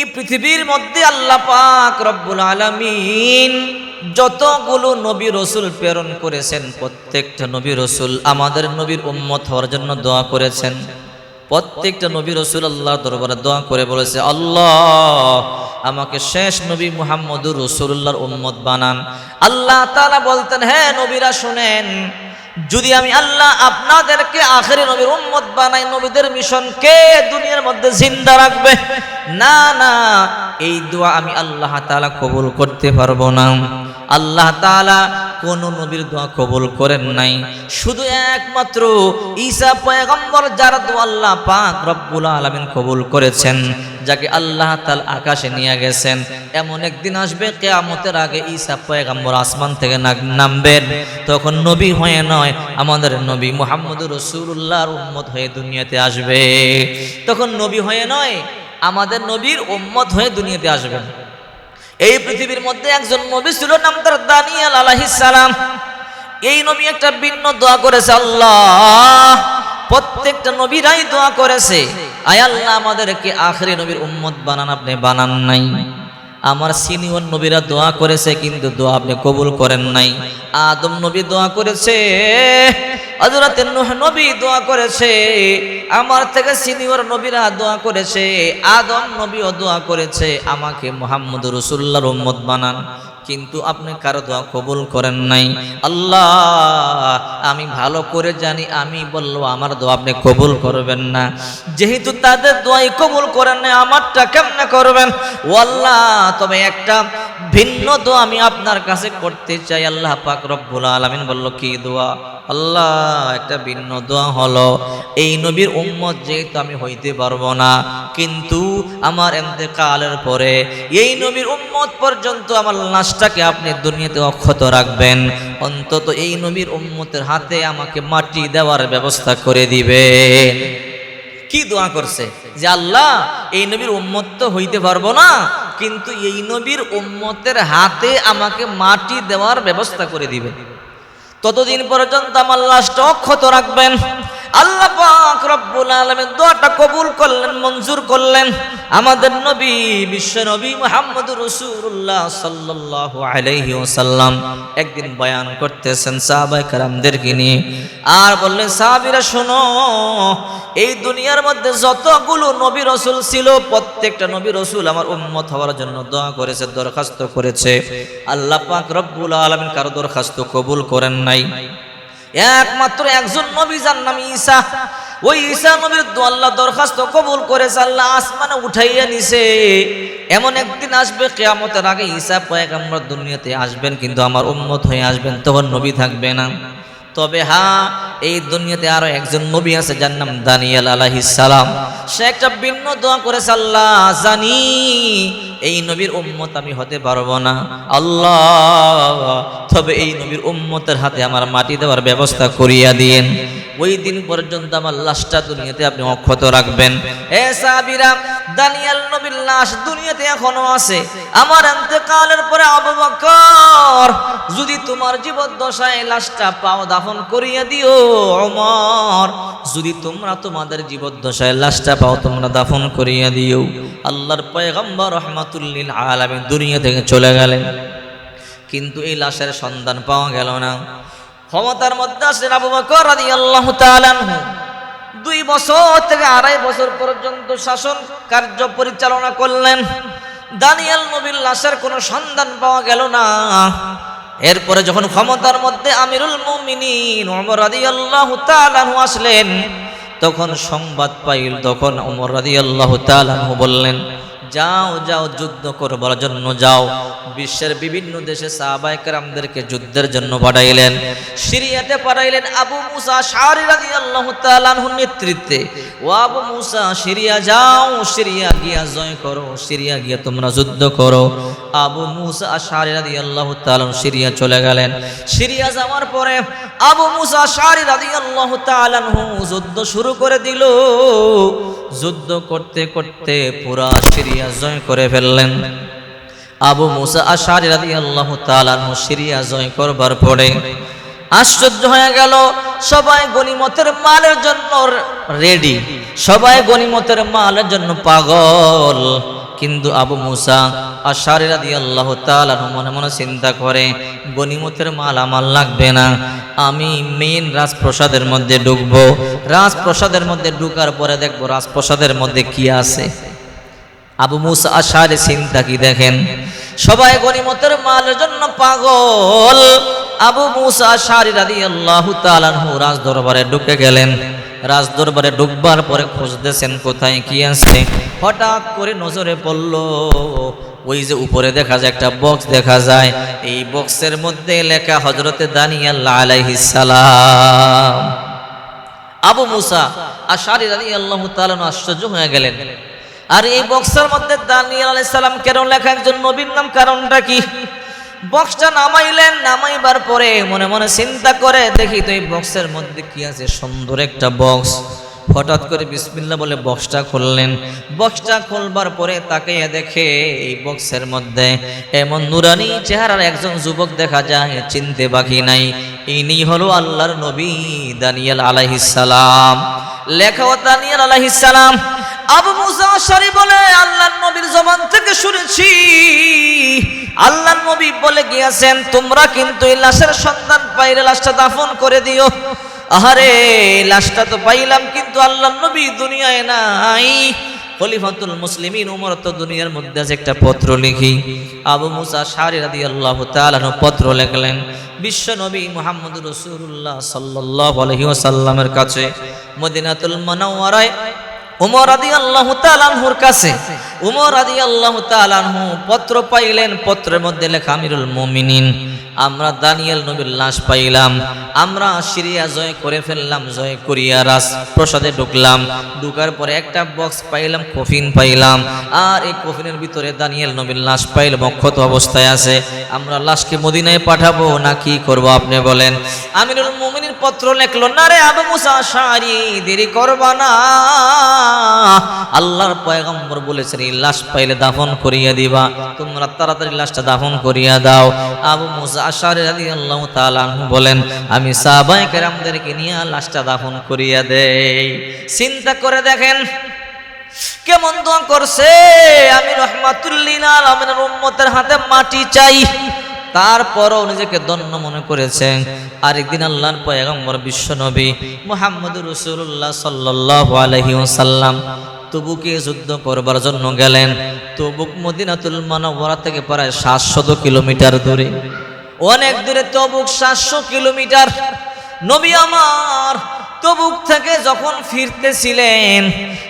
এই পৃথিবীর মধ্যে আল্লাহ পাক রব্বুল আলামিন যতগুলো নবী রসুল প্রেরণ করেছেন, প্রত্যেকটা নবী রসুল আমাদের নবীর উম্মত হওয়ার জন্য দোয়া করেছেন। প্রত্যেকটা নবী রসুল আল্লাহ দরবারে দোয়া করে বলেছে, আল্লাহ, আমাকে শেষ নবী মুহাম্মদুর রসুল্লাহর উম্মত বানান। আল্লাহ তাআলা বলতেন হ্যাঁ নবীরা শুনেন, যদি আমি আল্লাহ আপনাদেরকে আখেরি নবীর উম্মত বানাই, নবীদের মিশন কে দুনিয়ার মধ্যে জিন্দা রাখবে? না না, এই দোয়া আমি আল্লাহ তাআলা কবুল করতে পারব না। আল্লাহ তাআলা কোন নবীর দোয়া কবুল করেন নাই। শুধু একমাত্র ঈসা পয়গম্বর যার দোয়া আল্লাহ পাক রব্বুল আলামিন কবুল করেছেন, যাকে আল্লাহ তাল আকাশে নিয়ে গেছেন। এমন একদিন আসবে, কেয়ামতের আগে ঈসা পয়গম্বর আসমান থেকে নামবেন। তখন নবী হয়ে নয়, আমাদের নবী মোহাম্মদ রসুল্লাহর উম্মত হয়ে দুনিয়াতে আসবে। তখন নবী হয়ে নয় আমাদের নবীর উম্মত হয়ে দুনিয়াতে আসবেন এই পৃথিবীর মধ্যে একজন নবী ছিল, নাম তার দানিয়াল সালাম। এই নবী একটা ভিন্ন দোয়া করেছে, আল্লাহ, প্রত্যেকটা নবীরাই দোয়া করেছে, আয় আল্লাহ আমাদেরকে আখরি নবীর উম্মত বানান, আপনি বানান নাই। আমার সিনিয়র নবীরা দোয়া করেছে, কিন্তু দোয়া আপনি কবুল করেন নাই। আদম নবী দোয়া করেছে, হযরত নূহ নবী দোয়া করেছে, আমার থেকে সিনিয়র নবীরা দোয়া করেছে, আদম নবীও দোয়া করেছে, আমাকে মোহাম্মদ রসুল্লাহর উম্মত বানান। কিন্তু আপনি কারও দোয়া কবুল করেন নাই। আল্লাহ, আমি ভালো করে জানি, আমি বলল, আমার দোয়া আপনি কবুল করবেন না। যেহেতু তাদের দোয়াই কবুল করেন নাই, আমারটা কেমনে করবেন? ও আল্লাহ তবে একটা ভিন্ন দোয়া আমি আপনার কাছে করতে চাই। আল্লাহ পাক রব্বুল আলামিন বলল, কি দোয়া? আল্লাহ, একটা ভিন্ন দোয়া হলো, এই নবীর উম্মত যেহেতু আমি হইতে পারব না, কিন্তু আমার এমতে কালের পরে এই নবীর উম্মত পর্যন্ত আমার লাশটাকে আপনি দুনিয়াতে অক্ষত রাখবেন। অন্তত এই নবীর উম্মতের হাতে আমাকে মাটি দেওয়ার ব্যবস্থা করে দিবেন। কি দোয়া করছে? যে আল্লাহ, এই নবীর উম্মত তো হইতে পারব না, কিন্তু এই নবীর উম্মতের হাতে আমাকে মাটি দেওয়ার ব্যবস্থা করে দিবে। ততদিন পর্যন্ত আমার লাশটা অক্ষত রাখবেন। আল্লাহ পাক রব্বুল আলামিন দোয়াটা কবুল করলেন, মঞ্জুর করলেন। আমাদের নবী, বিশ্ব নবী মুহাম্মদুর রাসূলুল্লাহ সাল্লাল্লাহু আলাইহি ওয়াসাল্লাম একদিন বয়ান করতেছেন সাহাবায়ে কেরামদেরকে নিয়ে। আর বললেন, সাহাবীরা, শোনো, এই দুনিয়ার মধ্যে যতগুলো নবী রসুল ছিল, প্রত্যেকটা নবী রসুল আমার উম্মত হওয়ার জন্য দোয়া করেছে, দরখাস্ত করেছে। আল্লাহ পাক রব্বুল আলামিন কারও দরখাস্ত কবুল করেন নাই। একমাত্র একজন নবী যার নাম ঈসা। ওই ঈসা নবীর আল্লাহ দরখাস্ত কবুল করেছে, আল্লাহ আসমানে উঠাইয়া নিছে। এমন একদিন আসবে, কেয়ামতের আগে ঈসা পয়গাম্বর দুনিয়াতে আসবেন, কিন্তু আমার উম্মত হয়ে আসবেন, তখন নবী থাকবে না। তবে হ্যাঁ এই দুনিয়াতে আরও একজন নবী আছে, যার নাম দানিয়াল সালাম। সে একটা ভিন্ন দোয়া করেছে, আল্লাহ জানি, এই নবীর উম্মত আমি হতে পারব না। আল্লাহ, তবে এই নবীর উম্মতের হাতে আমার মাটি দেওয়ার ব্যবস্থা করিয়া দিয়েন। ওই দিন পর্যন্ত আমার লাশটা দুনিয়াতে আপনি অক্ষত রাখবেন। এ সাবিরা দানিয়াল নবীর লাশ দুনিয়াতে এখনও আছে। আমার এতেকালের পরে আবু বকর, যদি তোমার জীবদ্দশায় লাশটা পাও দাফন করিয়া দিও, ওমর, যদি তোমরা তোমাদের জীবদ্দশায় লাশটা পাও, তোমরা দাফন করিয়া দিও। আল্লাহর পয়গম্বর রহমাতুল্লিল আলামিন দুনিয়া থেকে চলে গেলেন। কিন্তু এই লাশের সন্ধান পাওয়া গেল না। ক্ষমতার মধ্যে আসলেন আবু বকর আনহু। দুই বছর থেকে আড়াই বছর পর্যন্ত শাসন কার্য পরিচালনা করলেন। দানিয়াল নবীর লাশের কোনো সন্ধান পাওয়া গেল না। এরপরে যখন ক্ষমতার মধ্যে আমিরুল মুমিনিন ওমর রাদিয়াল্লাহু তাআলা আসলেন, তখন সংবাদ পাইল, তখন ওমর রাদিয়াল্লাহু তাআলা বললেন যাও যাও, যুদ্ধ করবার জন্য যাও। বিশ্বের বিভিন্ন দেশে সাহাবায়ে কেরামদেরকে যুদ্ধের জন্য পাঠাইলেন। সিরিয়াতে পাঠাইলেন আবু মুসা তাআলা আনহুর নেতৃত্বে। ও আবু মুসা, সিরিয়া যাও, সিরিয়া গিয়া জয় করো, সিরিয়া গিয়া তোমরা যুদ্ধ করো। আবু মুসা শারি রাদিয়াল্লাহু তাআলা আনহু সিরিয়া চলে গেলেন। সিরিয়া যাওয়ার পরে আবু মুসা শারি রাদিয়াল্লাহু তাআলা আনহু যুদ্ধ শুরু করে দিল। যুদ্ধ করতে করতে পুরা সিরিয়া জয় করে ফেললেন। আবু মুসা আশারি রাদিয়াল্লাহু তাআলা আনহু সিরিয়া জয় করবার পরে আশ্চর্য হয়ে গেল, সবাই গনিমতের মালের জন্য রেডি সবাই গনিমতের মালের জন্য পাগল। কিন্তু আবু মুসা আর সারেরা দিয়ে আল্লাহ তাআলা মনে মনে চিন্তা করে গনিমতের মাল আমার লাগবে না, আমি মেইন রাজপ্রসাদের মধ্যে ঢুকবো। রাজপ্রসাদের মধ্যে ঢুকার পরে দেখব রাজপ্রসাদের মধ্যে কি আছে। আবু মুসা আশারে চিন্তা কি দেখেন? সবাই গনিমতের মালের জন্য পাগল। আবু মুসা আশারি রাদি আল্লাহ তালানহু রাজ দরবারে ঢুকে গেলেন। রাজ দরবারে ঢুকবার পরে খুঁজতেছেন কোথায়, কি আছে? হঠাৎ করে নজরে পড়ল, ওই যে উপরে দেখা যায়, একটা বক্স দেখা যায়। এই বক্সের মধ্যে লেখা হজরতে দানিয়াল্লাহ আলাইহিস সালাম। আবু মুসা আর শারি রানি আল্লাহ তালন আশ্চর্য হয়ে গেলেন। আর এই বক্সের মধ্যে দানিয়াল আলাইহিস সালাম কেন লেখা একজন নবীর নাম কারণটা কি? বক্সটা নামাইলেন, নামাইবার পরে মনে মনে চিন্তা করে দেখি তো এই বক্সের মধ্যে কি আছে, সুন্দর একটা বক্স। হঠাৎ করে বিসমিল্লা বলে বক্সটা খুললেন। বক্সটা খুলবার পরে তাকে দেখে এই বক্সের মধ্যে এমন নুরানি চেহারার একজন যুবক দেখা যায়, চিনতে বাকি নাই। ইনি হলো আল্লাহর নবী দানিয়াল আলাইহিস সালাম। লেখা ও দানিয়াল আলাইহিস আবু মুসা আশারি বলে, আল্লাহর নবীর জবান থেকে শুনেছি। আল্লাহর নবী বলে গিয়েছেন, তোমরা কিন্তু এই লাশের সন্ধান পাইলে লাশটা দাফন করে দিও। আহারে, লাশটা তো পাইলাম, কিন্তু আল্লাহর নবী দুনিয়ায় নাই। খলিফাতুল মুসলিমিন উমর তো দুনিয়ার মধ্যে আছে একটা পত্র লিখি। আবু মুসা শারি রাদি আল্লাহ তালানো পত্র লেখলেন, বিশ্ব নবী মোহাম্মদ রসুল্লাহ সাল্লাহ আলহি ওসাল্লামের কাছে মদিনাতুল মনাওয়ারায় উমর আদি আল্লাহ তালানহুর কাছে। উমর আদি আল্লাহ তালানহু পত্র পাইলেন, পত্রের মধ্যে লেখা, আমিরুল মুমিনিন। আমরা দানিয়েল নবীর লাশ পাইলাম। আমরা সিরিয়া জয় করে ফেললাম, জয় করিয়া রাস প্রসাদে ঢুকলাম। ঢুকার পরে একটা বক্স পাইলাম, কফিন পাইলাম। আর এই কফিনের ভিতরে দানিয়েল নবীর লাশ পাইলাম অক্ষত অবস্থায় আছে। আমরা লাশকে মদিনায় পাঠাবো না কি করব আপনি বলেন। আমিরুল মুমিনের পত্র লেখলো, না রে আবু মুসা, শাড়ি দেরি করবা না। আল্লাহর পয়গম্বর বলেছেন, এই লাশ পাইলে দাফন করিয়া দিবা। তোমরা তাড়াতাড়ি লাশটা দাফন করিয়া দাও। আবু মুসা তাআলা আনহু বলেন, আমি সাহাবায়ে কেরামদেরকে নিয়ে লাশটা দাফন করিয়া দেই। চিন্তা করে দেখেন, কেমন দোয়া করছে। আমি উম্মতের হাতে মাটি চাই। তারপরও নিজেকে দন্য মনে করেছেন। আরেকদিন আল্লাহর পয়গম্বর বিশ্ব নবী মোহাম্মদ রসুল্লাহ সাল্লাহ আলহি ওসাল্লাম তবুকে যুদ্ধ করবার জন্য গেলেন। তবুক মদিনাতুল মানবরা থেকে প্রায় সাতশত কিলোমিটার দূরে। অনেক দূরে তবুক সাতশো কিলোমিটার। নবী আমার তবুক থেকে যখন ফিরতেছিলেন,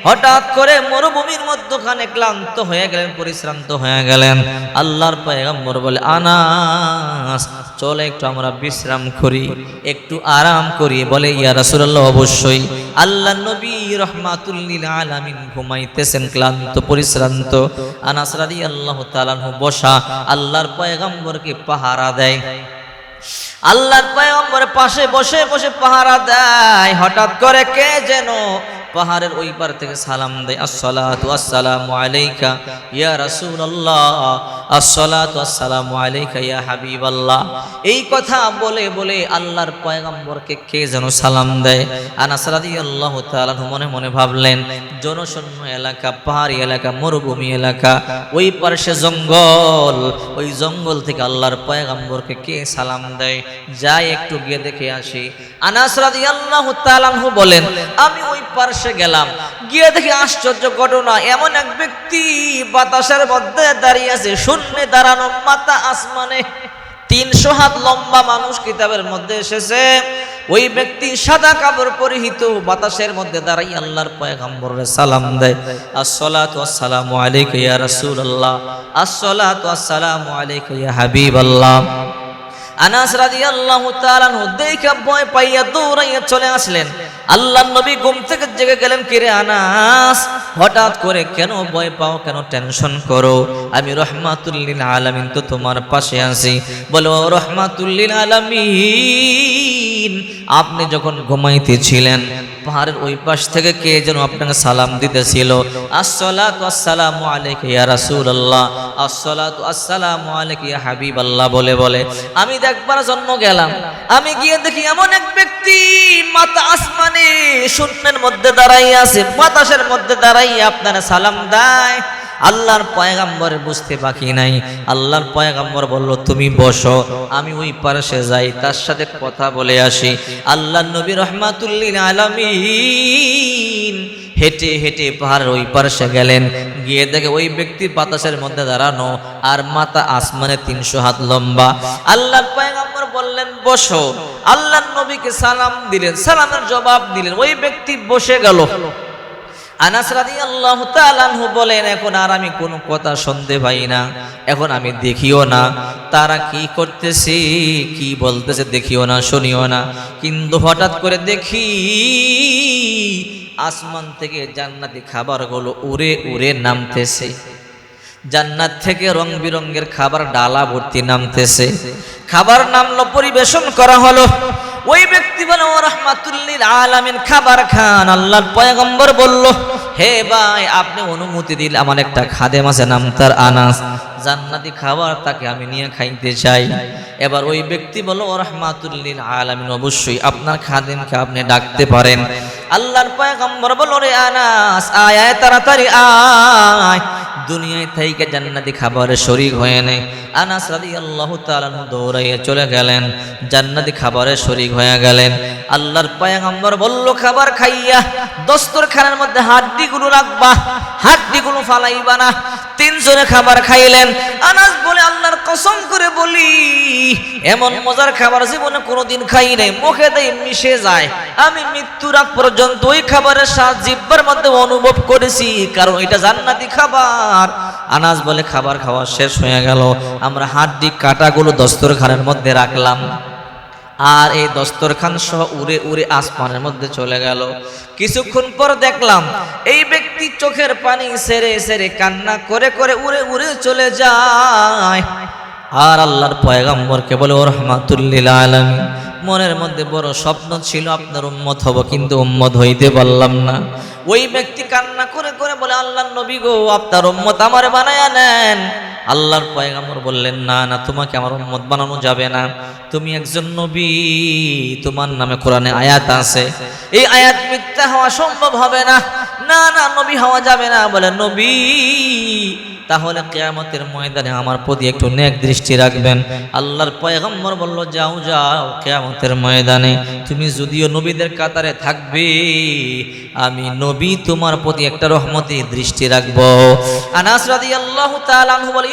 হঠাৎ করে মরুভূমির মধ্যখানে ক্লান্ত হয়ে গেলেন, পরিশ্রান্ত হয়ে গেলেন। আল্লাহর পয়গম্বর বলে, আনাস, চলে একটু আমরা বিশ্রাম করি, একটু আরাম করি। বলে, ইয়া রাসূলুল্লাহ, অবশ্যই। আল্লাহ নবী রহমাতুল্লিল আলামিন ঘুমাইতেছেন, ক্লান্ত, পরিশ্রান্ত। আনাস রাদিয়াল্লাহু তাআলা বসা, আল্লাহর পয়গম্বরকে পাহারা দেয়। আল্লাহর পয়গম্বরের পাশে বসে বসে পাহারা দেয়। হঠাৎ করে কে যেন পাহাড়ের ওই পার থেকে সালাম দেয়, আসসালাতু আসসালামু আলাইকা ইয়া রাসূলুল্লাহ, আসসালাতু আসসালামু আলাইকা ইয়া হাবিবাল্লাহ। এই কথা বলে বলে আল্লাহর পয়গম্বরকে কে যেন সালাম দেয়? আনাস রাদিয়াল্লাহু তাআলা মনে মনে ভাবলেন, জনশূন্য এলাকা, পাহাড়ি এলাকা, মরুভূমি এলাকা, ওই পাশে জঙ্গল, ওই জঙ্গল থেকে আল্লাহর পয়গম্বরকে কে সালাম দেয়? যাই একটু গিয়ে দেখে আসি। আনাস রাদিয়াল্লাহু তাআলা বলেন, আমি ওই পার্শ্বে গেলাম। গিয়ে দেখি আশ্চর্য ঘটনা, এমন এক ব্যক্তি বাতাসের মধ্যে দাঁড়িয়ে আছে। শূন্যে দাঁড়ানো মাথা আসমানে তিনশো হাত লম্বা মানুষ কিতাবের মধ্যে এসেছে। ওই ব্যক্তি সাদা কাপড় পরিহিত, বাতাসের মধ্যে দাঁড়াই আল্লাহর পয়গম্বরের সালাম দেয়। আসসালাতু আসসালামু আলাইকা ইয়া রাসূলুল্লাহ। আসসালাতু আসসালামু আলাইকা ইয়া হাবিবাল্লাহ। আনাস রাদিয়াল্লাহু তাআলা দেখে ভয় পাইয়া দৌড়াইয়া চলে আসলেন। আল্লাহ নবী ঘুম থেকে জেগে গেলেন কিরে আনাস, হঠাৎ করে কেন ভয় পাও, কেন টেনশন করো? আমি রহমাতুল্লিল আলামিন তো তোমার পাশে আছি। বলো রহমাতুল্লিল আলামিন, আপনি যখন ঘুমাইতেছিলেন পাহাড়ের ওই পাশ থেকে কে যেন আপনাকে সালাম দিতেছিল? বলে বলে, আমি দেখবার জন্য গেলাম। আমি গিয়ে দেখি এমন এক ব্যক্তি মাথা আসমানে শূন্যের মধ্যে দাঁড়াইয়া আছে, বাতাসের মধ্যে দাঁড়াইয়া আপনারা সালাম দেয়। আল্লাহর পয়গাম্বর বুঝতে বাকি নাই। আল্লাহর পয়গাম্বর বলল, তুমি বসো, আমি ওই পাশে যাই, তার সাথে কথা বলে আসি। আল্লাহ নবী রহমাতুল্লিন আলামিন হেঁটে হেঁটে পাহাড়ের ওই পাশে গেলেন। গিয়ে দেখে ওই ব্যক্তির বাতাসের মধ্যে দাঁড়ানো আর মাথা আসমানে তিনশো হাত লম্বা। আল্লাহর পয়গাম্বর বললেন, বসো। আল্লাহ নবীকে সালাম দিলেন, সালামের জবাব দিলেন। ওই ব্যক্তি বসে গেল। আনাস রাদিয়াল্লাহু তাআলা আনহু বলেন, এখন আর আমি কোনো কথা শুনতে পাই না। এখন আমি দেখিও না। তারা কি করতেছে, কি বলতেছে দেখিও না, শুনিও না। কিন্তু হঠাৎ করে দেখি আসমান থেকে জান্নাতি খাবারগুলো উড়ে উড়ে নামতেছে। জান্নাত থেকে রং বিরঙ্গের খাবার ডালা ভর্তি নামতেছে। খাবার নামলো, পরিবেশন করা হলো। ওই ব্যক্তি বলে, ও রহমাতুল্লিল আলামিন, খাবার খান। আল্লাহর পয়গম্বর বলল, হে ভাই, আপনি অনুমতি দিল আমার একটা খাদেম আছে, নাম তার আনাস। জান্নাতি খাবার তাকে আমি নিয়ে খাইতে চাই। এবার ওই ব্যক্তি বলল ও রহমাতুল্লিল আলামিন, অবশ্যই আপনার খাদেমকে আপনি ডাকতে পারেন। আল্লাহর পয়গম্বর বলল রে আনাস, আয় আয়, তাড়াতাড়ি আয়। দুনিয়ায় থেকে জান্নাতি খাবারের শরীর হয়ে নেই। আনাস রাদি আল্লাহ তাআলা দৌড়াইয়ে চলে গেলেন। জান্নাতি খাবারের শরীর হয়ে গেলেন। আল্লাহর পয়গম্বর বলল, খাবার খাইয়া দস্তর খানার মধ্যে হাড্ডিগুলো রাখবা, হাড্ডিগুলো ফালাইবা না। তিনজনে খাবার খাইলেন। আনাস বলে, আল্লাহর কসম করে বলি, এমন মজার খাবার জীবনে কোনোদিন খাই নাই। মুখে দেই মিশে যায়। আমি মৃত্যুর আগ পর্যন্ত ওই খাবারের স্বাদ জিব্বার মধ্যে অনুভব করেছি, কারণ এটা জান্নাতি খাবার। আনাস বলে খাবার খাওয়া শেষ হয়ে গেল। আমরা হাড্ডি কাটাগুলো দস্তরখানের মধ্যে রাখলাম। আর এই দস্তরখান সহ উড়ে উড়ে আসমানের মধ্যে চলে গেল। কিছুক্ষণ পর দেখলাম এই ব্যক্তি চোখের পানি সেরে সেরে কান্না করে করে উড়ে উড়ে চলে যায়। আর আল্লাহর পয়গাম্বরকে বলে, ও রহমাতুল্লিল আলামিন, মনের মধ্যে বড় স্বপ্ন ছিল আপনার উম্মত হব, কিন্তু উম্মত হইতে পারলাম না। ওই ব্যক্তি কান্না করে করে বলে আল্লাহ নবী গো আপনার উম্মত আমার বানায়া নেন। আল্লাহর পয়গাম্বর বললেন, না না, তোমাকে আমার উম্মত বানানো যাবে না। তুমি একজন নবী, তোমার নামে কোরআনে আয়াত আছে। এই আয়াত মিথ্যা হওয়া সম্ভব হবে না। না না, নবী হওয়া যাবে না। বলে, নবী, তাহলে কেয়ামতের ময়দানে আমার প্রতি একটু নেক দৃষ্টি রাখবেন। আল্লাহর পয়গম্বর বলল, যাও যাও, কেয়ামতের ময়দানে। তুমি যদিও নবীদের কাতারে থাকবে, আমি নবী তোমার প্রতি একটা রহমতি দৃষ্টি রাখব। আনাস রাদিয়াল্লাহু তাআলা আনহু বলে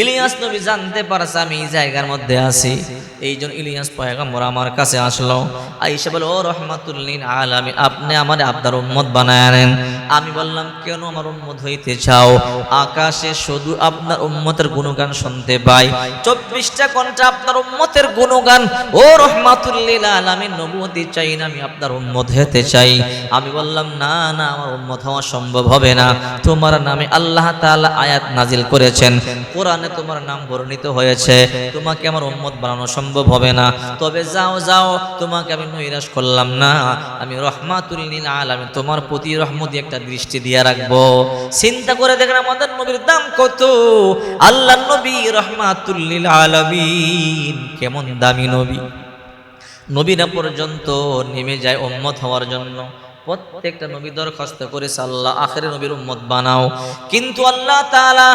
ইলিয়াস নবী জানতে পারছে, আমি এই জায়গার মধ্যে আছি। এই জন্য ইলিয়াস পয়গম্বর আমার কাছে আসলো। আইসা বলে, ও রহমাতুল্লিন আলামিন, আপনি আমার আপনার উম্মত বানায় আনেন। আমি বললাম, কেন আমার উম্মত হইতে চাও? আকাশে শুধু আপনার উম্মতের গুণগান শুনতে পাই। চব্বিশটা ঘণ্টা আপনার উম্মতের গুণগান। ও রহমাতুল্লিল আলামিন নবুয়তি চাই না আমি আপনার উম্মত হতে চাই। আমি বললাম, না না, আমার উম্মত হওয়া সম্ভব হবে না। তোমার নামে আল্লাহ তাআলা আয়াত নাজিল করেছেন। কোরআনে তোমার নাম বর্ণিত হয়েছে, তোমাকে আমার উম্মত বানানো সম্ভব হবে না। তবে যাও যাও, তোমাকে আমি নৈরাশ করলাম না। আমি রহমাতুল রহমাতুল্লিল আলামিন তোমার প্রতি রহমতি একটা দৃষ্টি দিয়ে রাখব। চিন্তা করে দেখেন আমাদের নবীর দাম কত? আল্লাহ নবী রহমাতুল্লিল আলামিন কেমন দামি নবী। নবীরা পর্যন্ত নেমে যায় উম্মত হওয়ার জন্য। প্রত্যেকটা নবী দরখাস্ত করেছে, আল্লাহ আখের নবীর উম্মত বানাও। কিন্তু আল্লাহ তালা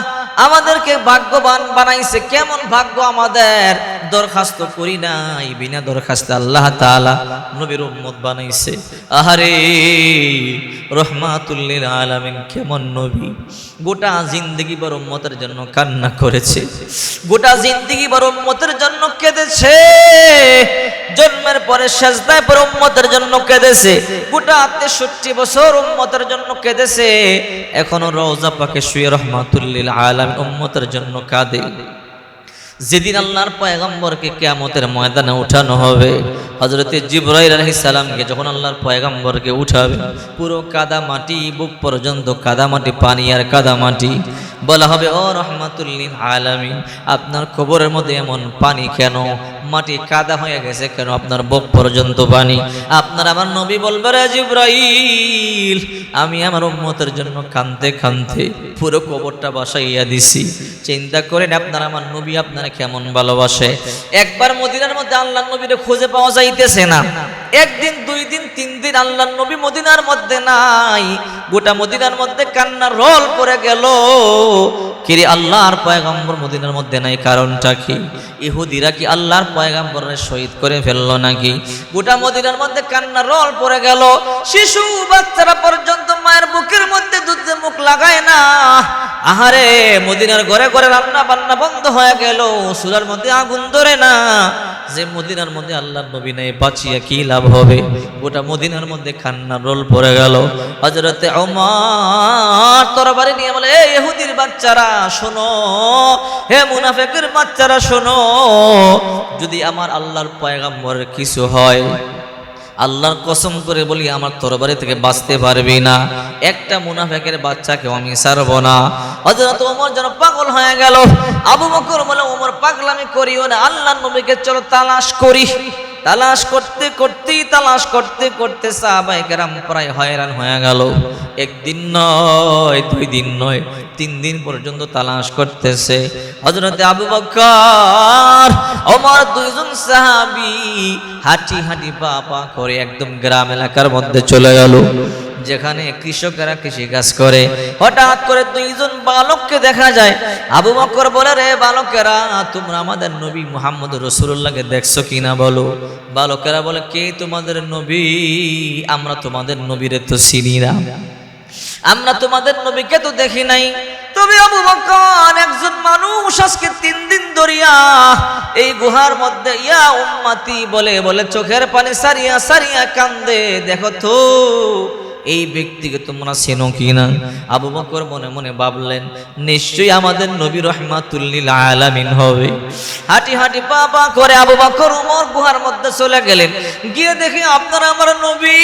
আমাদেরকে ভাগ্যবান বানাইছে, কেমন ভাগ্য আমাদের? দরখাস্ত করি নাই, বিনা দরখাস্তে আল্লাহ তাআলা নবীর উম্মত বানাইছে। আহারে রহমাতুল্লিল আলামিন, কেমন নবী। গোটা জিন্দগি বড় উম্মতের জন্য কান্না করেছে। গোটা জিন্দগি বড় উম্মতের জন্য কেঁদেছে। জন্মের পরে সেজদায় পরে জন্য কেঁদেছে। গোটা তেষট্টি বছর উম্মতের জন্য কেঁদেছে। এখনও রওজা পাকে শুয়ে রহমাতুল্লিল আলামিন উম্মতের জন্য কাঁদে। যেদিন আল্লাহর পয়গম্বরকে কেয়ামতের ময়দানে উঠানো হবে হজরতে জিব্রাইল সালামকে যখন আল্লাহর পয়গম্বরকে উঠাবে, পুরো কাদা মাটি, বুক পর্যন্ত কাদা মাটি, পানি আর কাদা মাটি, বলা হবে, ও রহমাতুল্লিন আলামিন, আপনার খবরের মধ্যে এমন পানি কেন মাটি কাদা হয়ে গেছে কেন? আপনার বুক পর্যন্ত পানি। আপনার আমার নবী বলবে রাজিব্রাইল আমি আমার উম্মতের জন্য কানতে কানতে পুরো কবরটা বাসাইয়া দিছি। চিন্তা করেন আপনার আমার নবী আপনারা কেমন ভালোবাসে। একবার মদিনার মধ্যে আল্লাহ নবীরে খুঁজে পাওয়া যাইতেছে না। একদিন, দুই দিন, তিন দিন আল্লাহ নবী মদিনার মধ্যে নাই। গোটা মদিনার মধ্যে কান্নার রোল পড়ে গেল। কিরে আল্লাহর পয়গম্বর মদিনার মধ্যে নাই কারণটা কি? ইহুদিরা কি আল্লাহর পয়গম্বরের শহীদ করে ফেলল নাকি? গোটা মদিনার মধ্যে কান্না রোল পড়ে গেল। শিশু বাচ্চারা পর্যন্ত মায়ের বুকের মধ্যে দুধে মুখ লাগায় না। আহারে, মদিনার ঘরে ঘরে রান্না বান্না বন্ধ হয়ে গেল, সুরার মধ্যে আগুন ধরে না। যে মদিনার মধ্যে আল্লাহর নবী নেই, বাঁচিয়া কি লাভ হবে? গোটা মদিনার মধ্যে কান্নার রোল পড়ে গেল। হজরতে ওমর তরবারি নিয়ে বলে এই ইহুদির বাচ্চারা, শোনো। হে মুনাফেকের বাচ্চারা, শোনো। যদি আমার আল্লাহর পয়গাম্বরের কিছু হয় আল্লাহর কসম করে বলি, আমার তরবারি থেকে বাঁচতে পারবি না। একটা মুনাফেকের বাচ্চাকেও আমি সারবো না। হজরত ওমর যেন পাগল হয়ে গেল। আবু বকর বলে, ওমর, পাগলামি করিও না। আল্লাহ নবীকে চলো তালাশ করি। তালাশ করতে করতেই তালাশ করতে করতে সাহাবাই গ্রাম প্রায় হয়রান হয়ে গেল। একদিন নয়, দুই দিন নয়, তিন দিন পর্যন্ত তালাশ করতেছে। হজরতে আবু বকর আমার দুইজন সাহাবি হাঁটি হাঁটি পা পা করে একদম গ্রাম এলাকার মধ্যে চলে গেল। যেখানে কৃষকেরা কৃষি কাজ করে। হঠাৎ করে দুইজন বালককে দেখা যায়। আবু বকর বলে, রে বালকেরা, তোমরা আমাদের নবী মোহাম্মদ রসুল্লাহকে দেখছ কিনা বলো? বালকেরা বলে, কে তোমাদের নবী? আমরা তোমাদের নবীরে তো চিনি না। আমরা তোমাদের নবীকে তো দেখি নাই। তবে আবু বকর, একজন মানুষ আজকে তিন দিন ধরিয়া এই গুহার মধ্যে ইয়া উম্মাতি বলে বলে চোখের পানি সারিয়া সারিয়া কান্দে। দেখো তো এই ব্যক্তিকে তোমরা চেনো কি না আবু বকর মনে মনে ভাবলেন, নিশ্চয়ই আমাদের নবী রহমাতুল্লিল আলামিন হবে। হাঁটি হাঁটি পা পা করে আবু বকর উমর গুহার মধ্যে চলে গেলেন। গিয়ে দেখি আপনারা আমার নবী।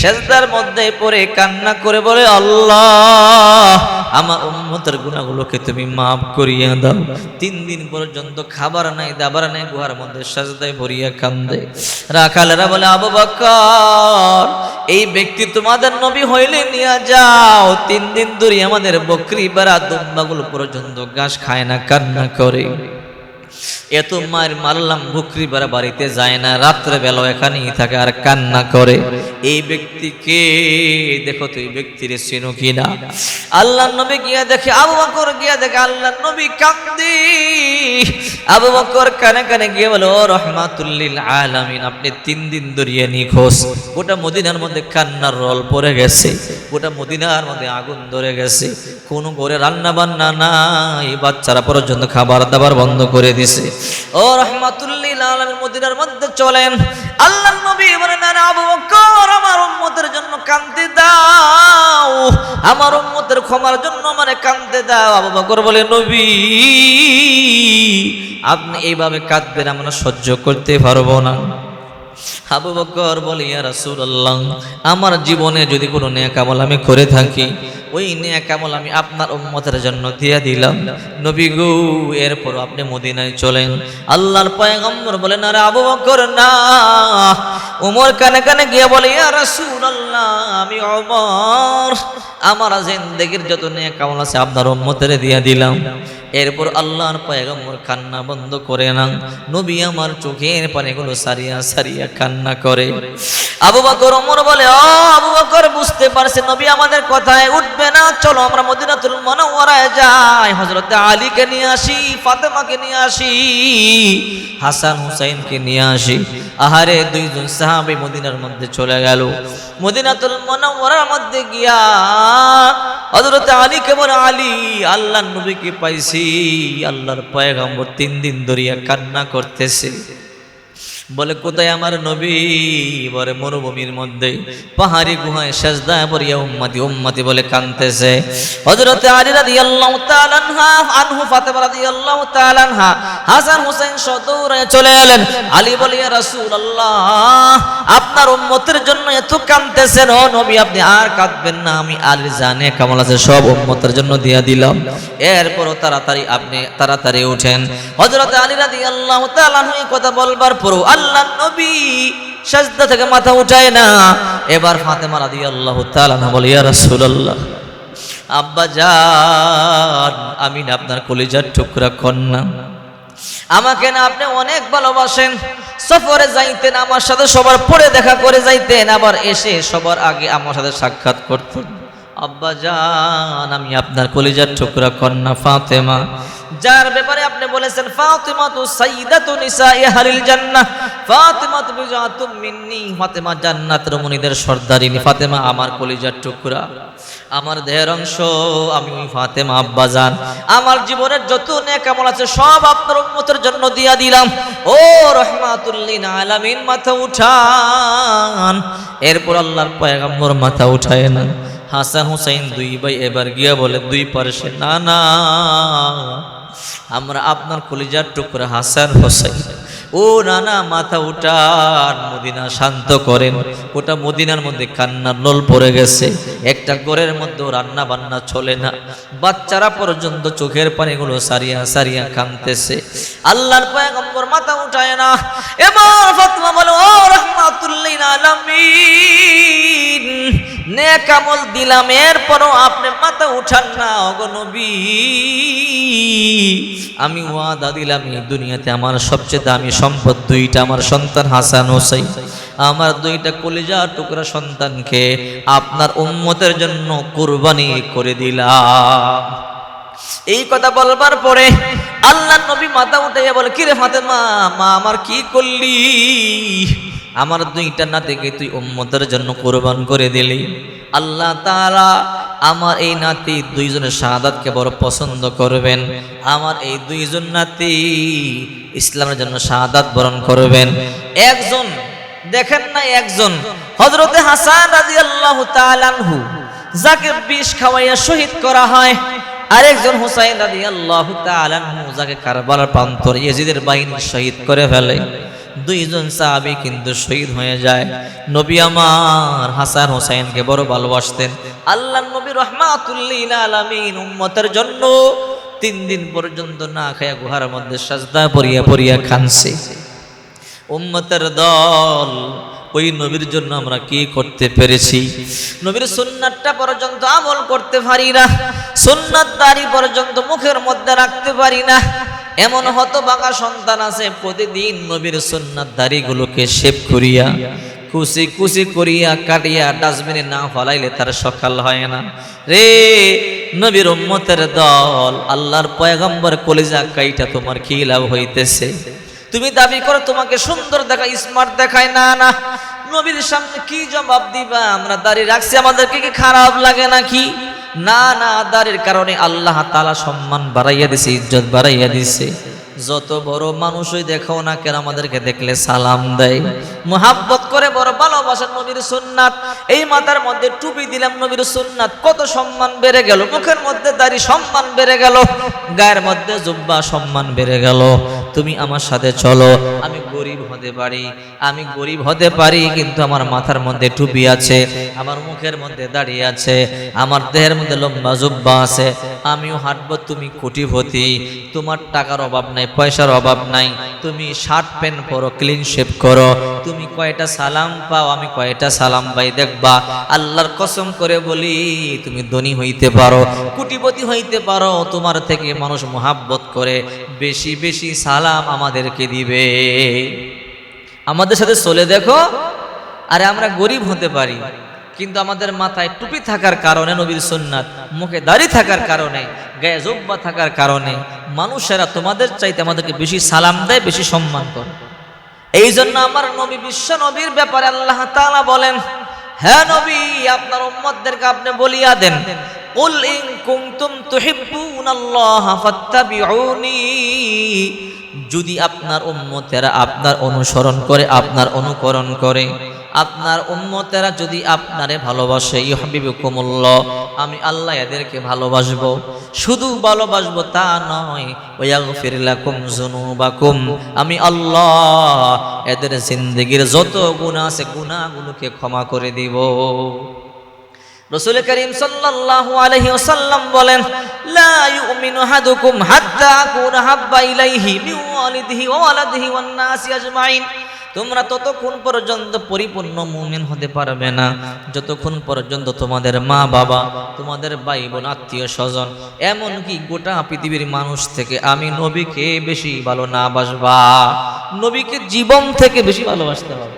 সেজদার মধ্যে পড়ে কান্না করে বলে, আল্লাহ আমার উম্মতের গুণাগুলোকে তুমি মাফ করিয়া দাও। তিন দিন পর্যন্ত খাবার নাই, দাবার নাই, গুহার মধ্যে সাজদায় ভরিয়া কান্দে। রাখালেরা বলে, আবু বকর, এই ব্যক্তি তোমাদের নবী হইলে নিয়ে যাও। তিন দিন ধরে আমাদের বকরি বেড়া, দুম্বাগুলো পর্যন্ত ঘাস খায় না, কান্না করে। এত মার মারলাম বুকরি বেড়া বাড়িতে যায় না, রাত্রে বেলা এখানেই থাকে আর কান্না করে। এই ব্যক্তিকে দেখো তো এই ব্যক্তির চেনো কিনা। আল্লাহ নবী গিয়া দেখে, আবু বকর গিয়া দেখে আল্লাহ নবী কান্দি আবু বকর কানে কানে গিয়ে বলো রহমাতুল্লিল আলামিন, আপনি তিন দিন ধরিয়ে নিখোঁজ। গোটা মদিনার মধ্যে কান্নার রল পড়ে গেছে। গোটা মদিনার মধ্যে আগুন ধরে গেছে। কোনো ঘরে রান্না বান্না নাই। বাচ্চারা পর্যন্ত খাবার দাবার বন্ধ করে দিছে। ও রহমাতুল্লিল আলামিন মদিনার মধ্যে চলেন। আল্লাহর নবী বলেন, না আবু বকর, আমার উম্মতের জন্য কান্দে দাও। আমার উম্মতের ক্ষমার জন্য আমারে কাঁদতে দাও। আবু বকর বলে, নবী, আপনি এইভাবে কাঁদবেন, আমরা সহ্য করতে পারব না। আবু বকর বলে, ইয়া রাসূলুল্লাহ, আমার জীবনে যদি কোনো নেক আমল আমি করে থাকি, ওই নেক আমল আমি আপনার উম্মতের জন্য দিয়ে দিলাম। নবী গো এরপর আপনি মদিনায় চলেন। আল্লাহর পয়গম্বর বলেন, আরে আবু বকর, না। ওমর কানে কানে গিয়ে বলে, ইয়া রাসূলুল্লাহ, আমি ওমর আমার জিন্দেগির যত নেক আমল আছে আপনার উম্মতের দিয়ে দিলাম। এরপর আল্লাহর পয়গম্বর কান্না বন্ধ করে না নবী আমার চোখের পানিগুলো সারিয়া সারিয়া কান্না করে। আবু বকর, ওমর বলে ও আবু বকর, বুঝতে পারছে নবী আমাদের কথায় উঠবে না। চলো আমরা মদিনাতুল মুনাওয়ারায় যাই। হযরত আলীকে নিয়ে আসি, ফাতেমাকে নিয়ে আসি, হাসান হুসাইনকে নিয়ে আসি। আহারে, দুইজন সাহাবী মদিনার মধ্যে চলে গেল। মদিনাতুল মুনাওয়ারার মধ্যে গিয়া হযরত আলীকে বলে আলী আল্লাহর নবীকে পাইছি, আল্লাহর পয়গম্বর তিন দিন ধরিয়া কান্না করতেছে। বলে, কোথায় আমার নবী? বলে, মরুভূমির মধ্যে, পাহাড়ি গুহায় সেজদায় পড়িয়া উম্মতি উম্মতি বলে কানতেছে হযরতে আলী রাদিয়াল্লাহু তাআলা আনহু ফাতেমা রাদিয়াল্লাহু তাআলা হাসান হুসাইন সদৌরে চলে এলেন। আলী বলে, ইয়া রাসূলুল্লাহ, আপনার উম্মতের জন্য এত কানতেছেন ও নবী, আপনি আর কাঁদবেন না। আমি আলীর জানে কেমন আছে, সব উম্মতের জন্য দিয়া দিলাম। এরপরও তাড়াতাড়ি আপনি তাড়াতাড়ি উঠেন। হযরত আলী রাদিয়াল্লাহু আল্লাহ এই কথা বলবার পরও আল্লাহ নবী সাজদা থেকে মাথা উঠায় না। এবার ফাতেমা রাদিয়াল্লাহু তাআলা আনহা বলে, ইয়া রাসূলুল্লাহ, আব্বা জান, আমি না আপনার কলিজার টুকরা কন্যা। আমাকে না আপনি অনেক ভালোবাসেন। সফরে যাইতেন আমার সাথে, সবার পরে দেখা করে যাইতেন, আবার এসে সবার আগে আমার সাথে সাক্ষাৎ করতেন। আব্বা জান, আমি আপনার কলিজার টুকরা কন্যা ফাতেমা। যার ব্যাপারে আপনি বলেছেন ফাতেমা তো সাইদাতু নিসাই আহলিল জান্নাহ ফাতেমা তো বিজাতুম মিন্নি, ফাতেমা জান্নাতের মুনিদের সর্দারিনী ফাতেমা, আমার কলিজার টুকরা। আমার দেহের অংশ, আমি ফাতেমা আব্বা আমার জীবনের যত নেক আমল আছে, সব আপনার উম্মতের জন্য দিয়া দিলাম। ও রহমাতুল্লিন আলামিন, মাথা উঠান। এরপর আল্লাহর পয়গম্বর মাথা উঠায় না হাসান হুসাইন দুই ভাই এবার গিয়া বলে, দুই পার্শ্বে না না। আমরা আপনার কলিজার টুকরা হাসান হোসাইন ও নানা মাথা উঠান, মদিনা শান্ত করেন। ওটা মদিনার মধ্যে কান্নার নল পড়ে গেছে। একটা ঘরের মধ্যে রান্না বান্না চলে না। বাচ্চারা পর্যন্ত চোখের পানিগুলো সারিয়া সারিয়া কানতেছে আল্লাহর পয়গম্বর মাথা উঠায় না। এবার ফাতমা বলে, ও রহমাতুল্লিন আলামিন। নেক আমল দিলাম, এরপরও আপনি মাথা উঠান না অগনবী আমি ওয়াদা দিলাম, এই দুনিয়াতে আমার সবচেয়ে দামি সম্পদ দুইটা, আমার সন্তান হাসান হোসাই আমার দুইটা কলিজা টুকরা সন্তানকে আপনার উম্মতের জন্য কুরবানি করে দিলাম। এই কথা বলবার পরে আল্লাহ নবী মাথা উঠাইয়া বলে, কিরে ফাতেমা, মা, আমার কি করলি? আমার দুইটা নাতিকে তুই উম্মতের জন্য কোরবান করে দিলি। আল্লাহ তারা আমার এই নাতি দুইজনের শাহাদাতকে বড় পছন্দ করবেন। আমার এই দুইজন নাতি ইসলামের জন্য শাহাদাত বরণ করবেন। একজন, দেখেন না একজন, হযরতে হাসান রাদিয়াল্লাহু তাআলা আনহু, যাকে বিষ খাওয়াইয়া শহীদ করা হয়। আরেকজন হুসাইন রাদিয়াল্লাহু তাআলা আনহু, যাকে কারবালার প্রান্তর ইয়েজিদের বাহিনী শহীদ করে ফেলে। দুইজন সাহাবি কিন্তু শহীদ হয়ে যায়। নবী আমার হাসান হোসাইনকে বড় ভালোবাসতেন। আল্লাহ নবী রহমাতুল্লিল আলমিন উম্মতের জন্য তিন দিন পর্যন্ত না খায়া গুহার মধ্যে সাজদা পরিয়া পরিয়া খানছে। উম্মতের দল ওই নবীর জন্য আমরা কি করতে পেরেছি? নবীর সুন্নাতটা পর্যন্ত আমল করতে পারি না, সুন্নাত দাড়ি পর্যন্ত মুখের মধ্যে রাখতে পারি না। এমন হত হতবাকা সন্তান আছে, প্রতিদিন নবীর সুন্নাত দাড়িগুলোকে শেভ করিয়া, কুচি কুচি করিয়া কাটিয়া ডাস্টবিনে না ফলাইলে তার সকাল হয় না। রে নবীর উম্মতের দল, আল্লাহর পয়গম্বর কলিজা কাইটা তোমার কি লাভ হইতেছে? তুমি দাবি করো, তোমাকে সুন্দর দেখা স্মার্ট দেখায়। না না। নবীর সামনে কি জবাব দিবা? আমরা দাঁড়িয়ে রাখছি, আমাদেরকে কি খারাপ লাগে নাকি? না না, দাঁড়ির কারণে আল্লাহ তালা সম্মান বাড়াইয়া দিছে, ইজ্জত বাড়াইয়া দিছে। যত বড় মানুষই দেখো না কেন, আমাদেরকে দেখলে সালাম দেয়। মোহাব্বত করে বড় ভালোবাসার নবীর সুন্নাত। এই মাথার মধ্যে টুপি দিলাম নবীর সুন্নাত। কত সম্মান বেড়ে গেল, মুখের মধ্যে দাড়ি সম্মান বেড়ে গেল, গায়ের মধ্যে জুব্বা সম্মান বেড়ে গেল। তুমি আমার সাথে চলো। আমি গরিব হতে পারি, আমি গরিব হতে পারি, কিন্তু আমার মাথার মধ্যে টুপি আছে, আমার মুখের মধ্যে দাড়ি আছে, আমার দেহের মধ্যে লম্বা জুব্বা আছে। আমিও হাঁটবো, তুমি কোটিপতি, তোমার টাকার অভাব নাই, পয়সার অভাব নাই। তুমি শার্ট প্যান্ট পরো, ক্লিন শেপ করো। তুমি কয়টা সালাম পাও, আমি কয়টা সালাম পাই, দেখবা। আল্লাহর কসম করে বলি, তুমি ধনী হইতে পারো, কোটিপতি হইতে পারো, তোমার থেকে মানুষ মোহাব্বত করে, বেশি বেশি সালাম আমাদেরকে দিবে। আমাদের সাথে চলে দেখো, আরে আমরা গরিব হতে পারি, কিন্তু আমাদের মাথায় টুপি থাকার কারণে নবীর সুন্নাত, মুখে দাড়ি থাকার কারণে, গায়ে জব্বা থাকার কারণে মানুষেরা তোমাদের চাইতে আমাদেরকে বেশি সালাম দেয়, বেশি সম্মান করে। এই জন্য আমার নবী বিশ্ব নবীর ব্যাপারে আল্লাহ তালা বলেন হ্যাঁ নবী, আপনার উম্মতদেরকে আপনি বলিয়া দেন ইন কুনতুম তুহিব্বুনাল্লাহ ফাত্তাবিউনি। যদি আপনার উম্মতেরা আপনার অনুসরণ করে, আপনার অনুকরণ করে, আপনার উম্মতেরা যদি আপনারে ভালোবাসে ইহবিবুকুমুল্লাহ আমি আল্লাহ এদেরকে ভালোবাসবো। শুধু ভালোবাসবো তা নয়, ওয়াগফির লাকুম যুনুবাকুম, আমি আল্লাহ এদের জিন্দেগির যত গুনাহ আছে গুনাহগুলোকে ক্ষমা করে দিব। রসুল করিম সাল্লাল্লাহু আলাইহি ওয়াসাল্লাম বলেন, লা ইউমিনু আহাদুকুম হাত্তা আকুনা হাব্বা ইলাইহি ওয়া ওয়ালাদিহি ওয়ান নাসি আজমাইন। তোমরা ততক্ষণ পর্যন্ত পরিপূর্ণ মুমিন হতে পারবে না। যতক্ষণ পর্যন্ত তোমাদের মা বাবা, তোমাদের ভাই বোন আত্মীয় স্বজন, এমনকি গোটা পৃথিবীর মানুষ থেকে আমি নবীকে বেশি ভালো না বাসবা। নবীকে জীবন থেকে বেশি ভালোবাসতে হবে।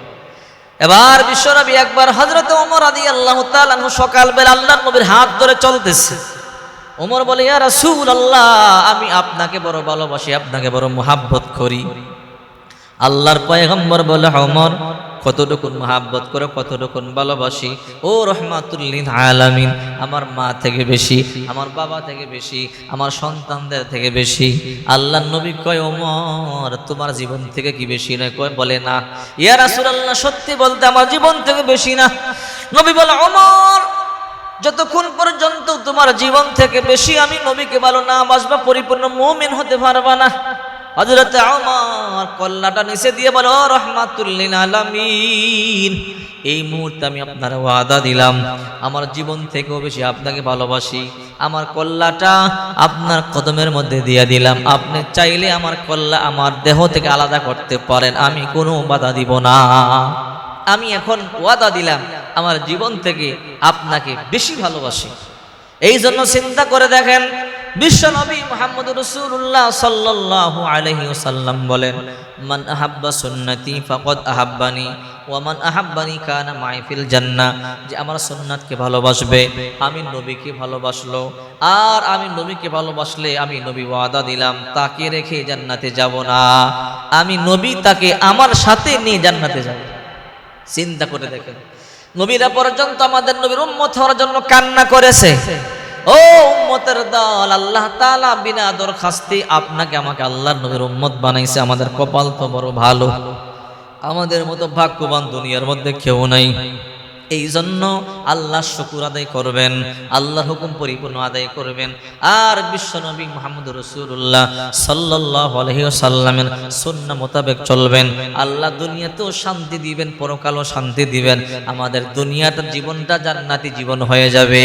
এবার বিশ্বনবী একবার হজরত ওমর আদি আল্লাহ সকাল সকালবেলা আল্লাহ নবীর হাত ধরে চলতেছে। ওমর বলে আল্লাহ আমি আপনাকে বড় ভালোবাসি, আপনাকে বড় মোহাব্বত করি। আল্লাহর পয়গম্বর বলে, ওমর, কতটুকুন মহাব্বত করে, কতটুকুন ভালোবাসি? ও রহমাতুল্লিন আলামিন, আমার মা থেকে বেশি, আমার বাবা থেকে বেশি, আমার সন্তানদের থেকে বেশি। আল্লাহ নবী কয়, ওমর, তোমার জীবন থেকে কি বেশি নয়? কয়, বলে না। ইয়া রাসূলুল্লাহ, সত্যি বলতে আমার জীবন থেকে বেশি না। নবী বলে, ওমর, যতক্ষণ পর্যন্ত তোমার জীবন থেকে বেশি আমি নবীকে ভালো না বাসবা, পরিপূর্ণ মুমিন হতে পারবা না। হজরত আমার কল্লাটা নিচে দিয়ে বলো রহমাতুল্লিন আলামিন, এই মুহূর্তে আমি আপনার ওয়াদা দিলাম। আমার জীবন থেকেও বেশি আপনাকে ভালোবাসি। আমার কল্লাটা আপনার কদমের মধ্যে দিয়ে দিলাম। আপনি চাইলে আমার কল্লা আমার দেহ থেকে আলাদা করতে পারেন। আমি কোনো বাধা দিব না। আমি এখন ওয়াদা দিলাম, আমার জীবন থেকে আপনাকে বেশি ভালোবাসি। এই জন্য চিন্তা করে দেখেন বিশ্ব নবী মোহাম্মদ রসুল্লাহ সাল্লাল্লাহু আলাইহি ওয়াসাল্লাম বলেন, মান আহাব্বা সুন্নতি ফাকাদ আহাব্বানি ওয়া মান আহাব্বানি কানা মাই ফিল জান্নাহ। যে আমার সুন্নাতকে ভালোবাসবে, আমি নবীকে ভালোবাসলো। আর আমি নবীকে ভালোবাসলে আমি নবী ওয়াদা দিলাম, তাকে রেখে জান্নাতে যাব না। আমি নবী তাকে আমার সাথে নিয়ে জান্নাতে যাব। চিন্তা করে দেখেন, নবীরা পর্যন্ত আমাদের নবীর উম্মত হওয়ার জন্য কান্না করেছে। ও উম্মতের দল, আল্লাহ তাআলা বিনা দরখাস্তি আপনাকে আমাকে আল্লাহর নবীর উম্মত বানাইছে। আমাদের কপাল তো বড় ভালো। আমাদের মতো ভাগ্যবান দুনিয়ার মধ্যে কেউ নাই। এই জন্য আল্লাহ শুকুর আদায় করবেন আল্লাহ হুকুম পরিপূর্ণ আদায় করবেন। আর বিশ্বনবী মোহাম্মদ রসুল্লাহ সাল্লাহ আলহিসাল্লামের সন্না মোতাবেক চলবেন। আল্লাহ দুনিয়াতেও শান্তি দিবেন, পরকালও শান্তি দিবেন। আমাদের দুনিয়াটার জীবনটা জান্নাতি জীবন হয়ে যাবে।